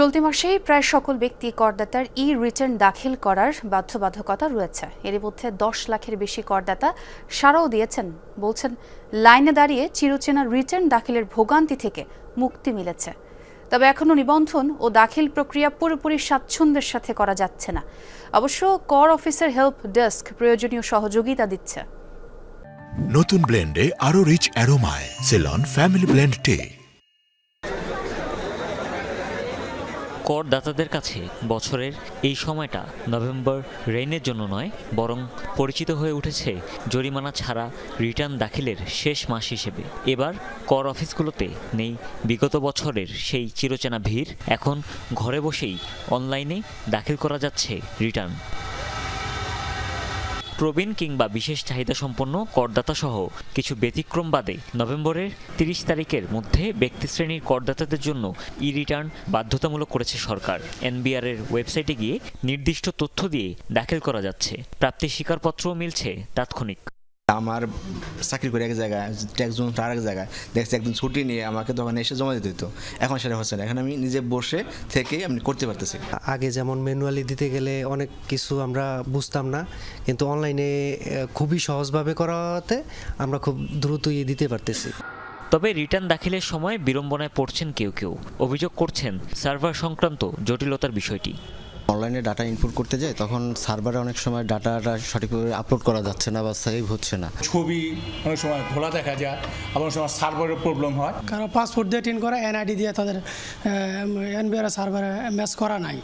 চলতি মাসেই প্রায় সকল ব্যক্তি করদাতার ই রিটার্ন দাখিল করার বাধ্যবাধকতা রয়েছে। এর মধ্যে দশ লাখের বেশি করদাতা সারাও দিয়েছেন, বলছেন, লাইনে দাঁড়িয়ে চিরচেনা রিটার্ন দাখিলের ভোগান্তি থেকে মুক্তি মিলেছে। তবে এখনও নিবন্ধন ও দাখিল প্রক্রিয়া পুরোপুরি স্বাচ্ছন্দ্যের সাথে করা যাচ্ছে না। অবশ্য কর অফিসের হেল্প ডেস্ক প্রয়োজনীয় সহযোগিতা দিচ্ছে। নতুন ব্লেন্ডে আরও রিচ অ্যারোমায় সেলন ফ্যামিলি ব্লেন্ড টে করদাতাদের কাছে বছরের এই সময়টা নভেম্বর রেইনের জন্য নয়, বরং পরিচিত হয়ে উঠেছে জরিমানা ছাড়া রিটার্ন দাখিলের শেষ মাস হিসেবে। এবার কর অফিসগুলোতে নেই, বিগত বছরের সেই চিরচেনা ভিড় এখন ঘরে বসেই অনলাইনে দাখিল করা যাচ্ছে রিটার্ন। প্রবীণ কিংবা বিশেষ চাহিদা সম্পন্ন করদাতা সহ কিছু ব্যতিক্রম বাদে নভেম্বরের তিরিশ তারিখের মধ্যে ব্যক্তিশ্রেণীর করদাতাদের জন্য ই রিটার্ন বাধ্যতামূলক করেছে সরকার। এনবিআর এর ওয়েবসাইটে গিয়ে নির্দিষ্ট তথ্য দিয়ে দাখিল করা যাচ্ছে। প্রাপ্তি স্বীকারপত্রও মিলছে তাৎক্ষণিক। আমার চাকরি করে এক জায়গায় ট্যাক্স জোন আর এক জায়গায় দেখছি একদিন ছুটি নিয়ে আমাকে দোকানে এসে জমা দিতে হতো এখন সেটা হচ্ছে না। এখন আমি নিজে বসে থেকে আমি করতে পারতেছি। আগে যেমন ম্যানুয়ালি দিতে গেলে অনেক কিছু আমরা বুঝতাম না কিন্তু অনলাইনে খুবই সহজভাবে করাতে আমরা খুব দ্রুতই দিতে পারতেছি। তবে রিটার্ন দাখিলের সময় বিড়ম্বনায় পড়ছেন কেউ কেউ। অভিযোগ করছেন সার্ভার সংক্রান্ত জটিলতার বিষয়টি। অনলাইনে ডাটা ইনপুট করতে যাই তখন সার্ভারে অনেক সময় ডাটাটা সঠিকভাবে আপলোড করা যাচ্ছে না বা সেভ হচ্ছে না। ছবি অনেক সময় খোলা দেখা যায় আবার অনেক সময় সার্ভারের প্রবলেম হয়। কারও পাসপোর্ট দিয়ে টিন করা এনআইডি দিয়ে তাদের এনবিআর সার্ভারে ম্যাচ করা নাই।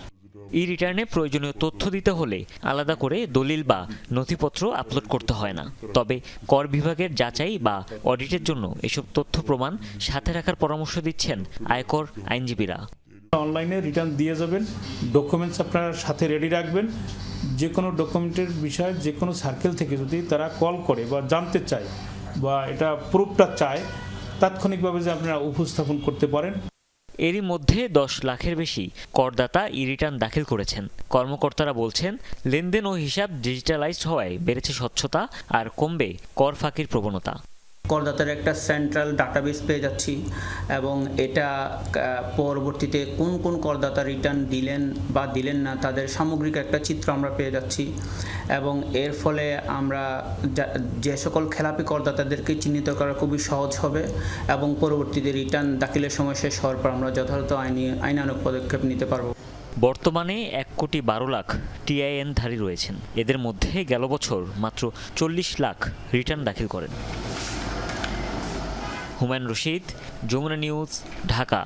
ই রিটার্নে প্রয়োজনীয় তথ্য দিতে হলে আলাদা করে দলিল বা নথিপত্র আপলোড করতে হয় না। তবে কর বিভাগের যাচাই বা অডিটের জন্য এসব তথ্য প্রমাণ সাথে রাখার পরামর্শ দিচ্ছেন আয়কর আইনজীবীরা। অনলাইনে রিটার্ন দিয়ে যাবেন। ডকুমেন্টস আপনার সাথে রেডি রাখবেন। যে কোনো ডকুমেন্টের বিষয়ে যে কোনো সার্কেল থেকে যদি তারা কল করে বা জানতে চায় বা এটা প্রুফটা চায়, তাৎক্ষণিকভাবে যে আপনারা উপস্থাপন করতে পারেন। এরই মধ্যে দশ লাখের বেশি করদাতা ই রিটার্ন দাখিল করেছেন। কর্মকর্তারা বলছেন, লেনদেন ও হিসাব ডিজিটালাইজড হওয়ায় বেড়েছে স্বচ্ছতা আর কমবে কর ফাঁকির প্রবণতা। করদাতার একটা সেন্ট্রাল ডাটাবেস পেয়ে যাচ্ছি এবং এটা পরবর্তীতে কোন কোন করদাতা রিটার্ন দিলেন বা দিলেন না তাদের সামগ্রিক একটা চিত্র আমরা পেয়ে যাচ্ছি এবং এর ফলে আমরা যা- সকল খেলাপি করদাতাদেরকে চিহ্নিত করা খুবই সহজ হবে এবং পরবর্তীতে রিটার্ন দাখিলের সময় শেষ হওয়ার পর আমরা যথাযথ আইনি আইনানুগ পদক্ষেপ নিতে পারব। বর্তমানে এক কোটি বারো লাখ টিআইএন ধারী রয়েছেন। এদের মধ্যে গেল বছর মাত্র চল্লিশ লাখ রিটার্ন দাখিল করেন। হুমায়ুন রশিদ যমুনা নিউজ ঢাকা।